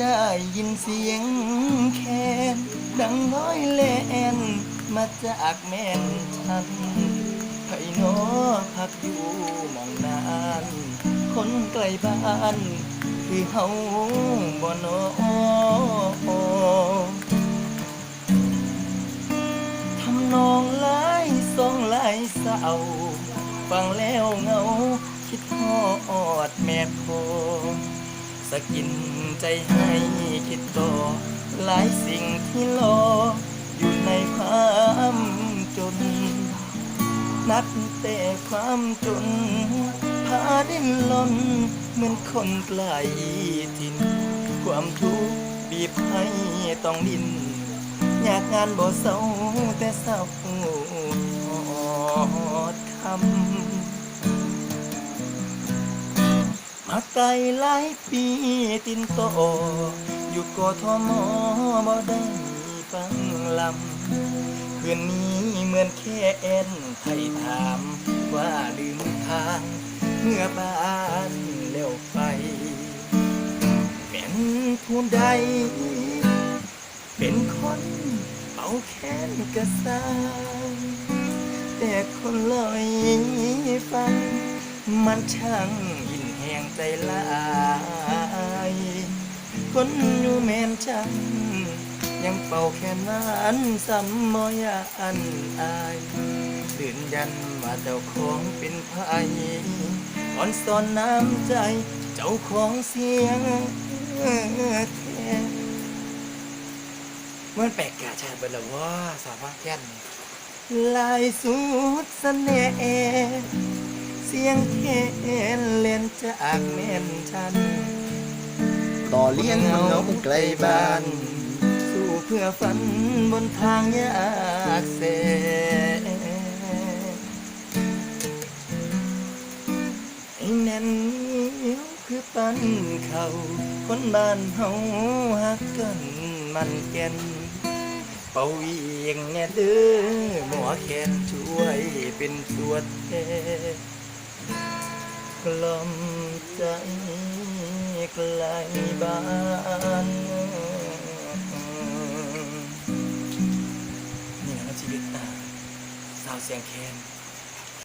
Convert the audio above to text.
ได้ยินเสียงแคนดังน้อยแลนมาจากแม่นฉันไผโนอพักอยู่มองนาน คนไกลบ้านคือเฮาบ่นอทำนองลายสองลายเศร้าฟังแล้วเงา คิดฮอดแม่โค สะกินใจให้คิดต่อหลายสิ่งที่รออยู่ในความจน นับแต่ความจน พาดิ้นรนเหมือนคนไกลถิ่นความทุกข์บีบให้ต้องดิ้นอยากงานบ่เศร้าแต่เศร้าอดคำ มาไกลหลายปีตินโตอยู่กทมบ่ได้ฟังลำคืนนี้เหมือนแค่เอ็นไทยถามว่าลืมทางเมื่อบ้านเลี้ยวไปแม่นผู้ใด เป็นคนเป่าแค้นกระสางแต่คนลอยฟังมันช่างยินแหง ใจลายคนอยู่แม่นจังยังเป่าแค่นั้นซ้ำมอยอันอายยืนยันว่าเจ้าของเป็นไผอ่อนสอนน้ำใจ เจ้าของเสียงแท้มันแปลกกาชาติเบิดแล้วว่าสาวว่าแก่นลายสุดเสน่ห์ เสียงแคนเล่นจากแม่นฉัน ต่อเลี้ยงมันเงาไกลบ้าน สู้เพื่อฝันบนทางยากเสให้แน่นเนียวคือปันเขาคนบ้านเฮาฮักกันมันแก่นเป่าเวียงแน่เด้อหมอแคนช่วยเป็นสวดแทน กล่อมใจไกลบ้านนี่แหละครับชีวิตสาวเสียงแคน